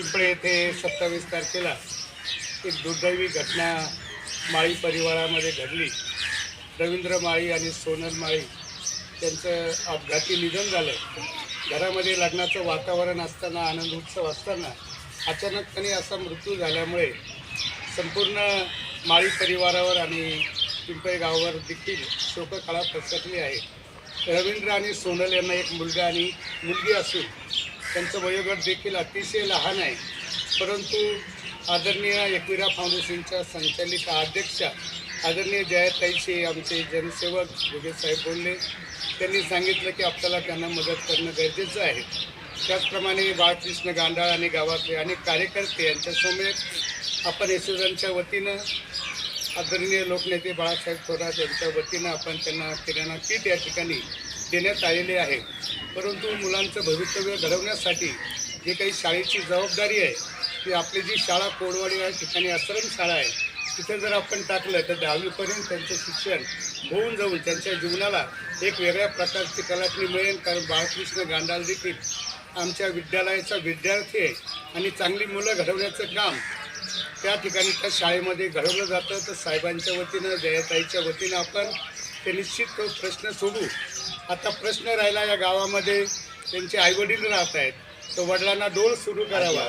पिंपळे येथे सत्तावीस तारखेला एक दुर्दैवी घटना माळी परिवारामध्ये घडली. रवींद्र माळी आणि सोनल माळी त्यांचं अपघाती निधन झालं. घरामध्ये लग्नाचं वातावरण असताना आनंद उत्सव असताना अचानकपणे असा मृत्यू झाल्यामुळे संपूर्ण माळी परिवारावर आणि पिंपळे गावावर देखील शोककळा पसरली आहे. रवींद्र आणि सोनल यांना एक मुलगा आणि मुलगी असून त्यांचं वयोगट देखील अतिशय लहान आहे. परंतु आदरणीय एकविरा फाउंडेशनच्या संचालिका अध्यक्षा आदरणीय जयाताईचे आमचे जनसेवक जोगे साहेब बोलले. त्यांनी सांगितलं की आपल्याला त्यांना मदत करणं गरजेचं आहे. त्याचप्रमाणे बाळकृष्ण गांडाळ आणि गावातले अनेक कार्यकर्ते यांच्यासमवेत आपण यशोदांच्या वतीनं आदरणीय लोकनेते बाळासाहेब थोरात यांच्या वतीनं आपण त्यांना किराणा किट या ठिकाणी देण्यात आलेले आहे. परंतु मुलांचं भवितव्य घडवण्यासाठी जे काही शाळेची जबाबदारी आहे ती आपली जी शाळा कोडवाडी या ठिकाणी आश्रम शाळा आहे तिथे जर आपण टाकलं तर दहावीपर्यंत त्यांचं शिक्षण होऊन जाऊन त्यांच्या जीवनाला एक वेगळ्या प्रकारची कलाटणी मिळेल. कारण बाळकृष्ण गांडाल देखील आमच्या विद्यालयाचा विद्यार्थी आहे आणि चांगली मुलं घडवण्याचं काम त्या ठिकाणी त्या शाळेमध्ये घडवलं जातं. तर साहेबांच्या वतीनं जयताईच्या वतीनं आपण ते निश्चित तो प्रश्न सोडू. आता प्रश्न राहिला या गावामध्ये त्यांचे आईवडील राहत आहेत. तर वडिलांना डोल सुरू करावा.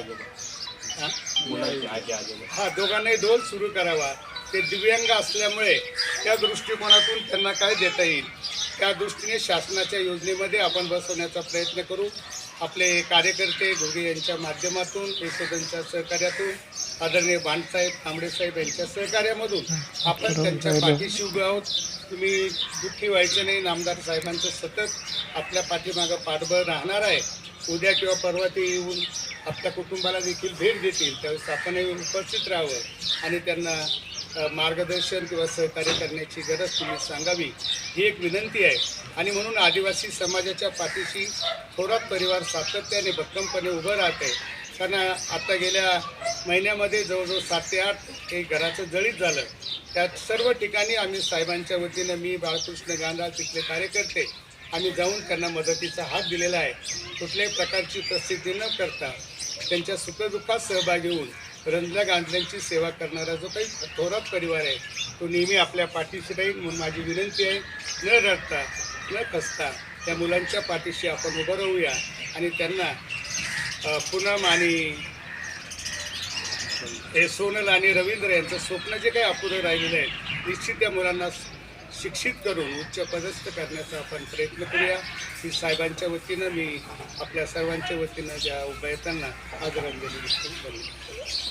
हा? हा दोघांनाही डोल सुरू करावा. ते दिव्यांग असल्यामुळे त्या दृष्टिकोनातून त्यांना काय देता येईल? त्या दृष्टीने शासनाच्या योजनेमध्ये आपण बसवण्याचा प्रयत्न करू. आपले कार्यकर्ते घोगे यांच्या माध्यमातून यशोदांच्या सहकार्यातून आदरणीय बाणसाहेब तांबडेसाहेब यांच्या सहकार्यामधून आपण त्यांच्या पाठीशी उभे आहोत. तुम्ही दुःखी व्हायचं नाही. नामदार साहेबांचं सतत आपल्या पाठीमागं पाठबळ राहणार आहे. उद्या किंवा परवा ते येऊन आपल्या कुटुंबाला देखील भेट देतील. त्यावेळेस आपणही उपस्थित राहावं आणि त्यांना मार्गदर्शन किंवा सहकार्य करण्याची गरज तुम्ही सांगावी ही एक विनंती आहे. आणि म्हणून आदिवासी समाजाच्या पाठीशी थोरात परिवार सातत्याने भक्कमपणे उभं राहत आहे कारण आता गेल्या महिन्यामध्ये जवळजवळ सात ते आठ हे घराचं जळीत झालं. त्यात सर्व ठिकाणी आम्ही साहेबांच्या वतीनं मी बाळकृष्ण गांधा तिथले कार्यकर्ते आम्ही जाऊन त्यांना मदतीचा हात दिलेला आहे. कुठल्याही प्रकारची प्रसिद्धी न करता त्यांच्या सुखदुःखात सहभागी होऊन रंजला गांधल्यांची सेवा करणारा जो काही थोरात परिवार आहे तो नेहमी आपल्या पाठीशी राहील म्हणून माझी विनंती आहे न रडता न खसता त्या मुलांच्या पाठीशी आपण उभं राहूया आणि त्यांना पूनम आणि हे सोनल आणि रवींद्र यांचं स्वप्न जे काही अपुरं राहिलेलं आहे निश्चित त्या मुलांना शिक्षित करून उच्च पदस्थ करण्याचा आपण प्रयत्न करूया. ही साहेबांच्या वतीनं मी आपल्या सर्वांच्या वतीनं ज्या उभ्या आहेत त्यांना आदरांजली व्यक्त